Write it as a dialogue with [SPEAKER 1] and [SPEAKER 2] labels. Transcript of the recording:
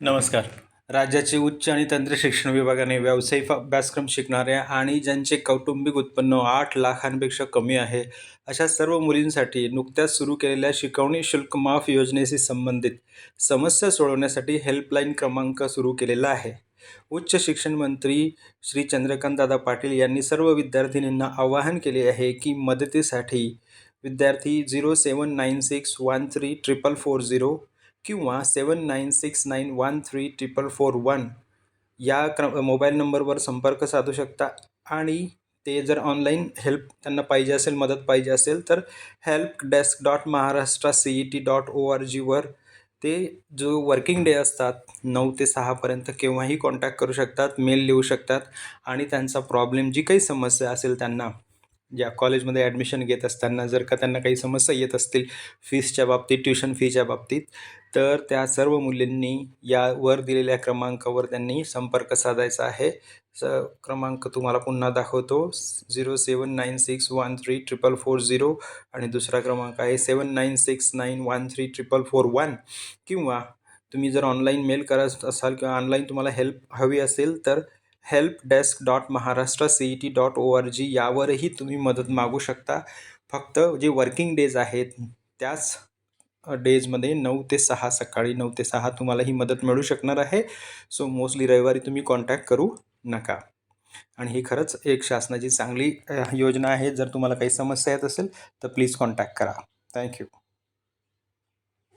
[SPEAKER 1] नमस्कार. राज्याचे उच्च आणि तंत्र शिक्षण विभागाने व्यावसायिक अभ्यासक्रम शिकणाऱ्या आणि ज्यांचे कौटुंबिक उत्पन्न आठ लाखांपेक्षा कमी आहे अशा सर्व मुलींसाठी नुकत्याच सुरू केलेल्या शिकवणी शुल्क माफ योजनेशी संबंधित समस्या सोडवण्यासाठी हेल्पलाईन क्रमांक सुरू केलेला आहे. उच्च शिक्षण मंत्री श्री चंद्रकांतदादा पाटील यांनी सर्व विद्यार्थिनींना आवाहन केले आहे की मदतीसाठी विद्यार्थी zero seven nine six one three triple four zero किंवा seven nine six nine one three triple four one या क्र मोबाईल नंबरवर संपर्क साधू शकता. आणि ते जर ऑनलाईन हेल्प त्यांना पाहिजे असेल मदत पाहिजे असेल तर help desk dot Maharashtra C E T dot O R जीवर ते जो वर्किंग डे असतात नऊ ते सहापर्यंत केव्हाही कॉन्टॅक्ट करू शकतात मेल लिहू शकतात आणि त्यांचा प्रॉब्लेम जी काही समस्या असेल त्यांना ज्या कॉलेजमध्ये ॲडमिशन घेत असताना जर का त्यांना काही समस्या येत असतील फीसच्या बाबतीत ट्युशन फीच्या बाबतीत तर त्या सर्व मुलींनी यावर दिलेल्या क्रमांकावर त्यांनी संपर्क साधायचा आहे. स क्रमांक तुम्हाला पुन्हा दाखवतो. Zero seven nine six one three triple four zero आणि दुसरा क्रमांक आहे seven nine six nine one three triple four one. किंवा तुम्ही जर ऑनलाईन मेल करत असाल किंवा ऑनलाईन तुम्हाला हेल्प हवी असेल तर help desk dot Maharashtra C E T dot O R G यावरही तुम्ही मदत मागू शकता. फक्त जे वर्किंग डेज आहेत त्याच डेजमध्ये नऊ ते सहा सकाळी नऊ ते सहा तुम्हाला ही मदत मिळू शकणार आहे. सो मोस्टली रविवारी तुम्ही कॉन्टॅक्ट करू नका. आणि ही खरंच एक शासनाची चांगली योजना आहे. जर तुम्हाला काही समस्या येत असेल तर प्लीज कॉन्टॅक्ट करा. थँक्यू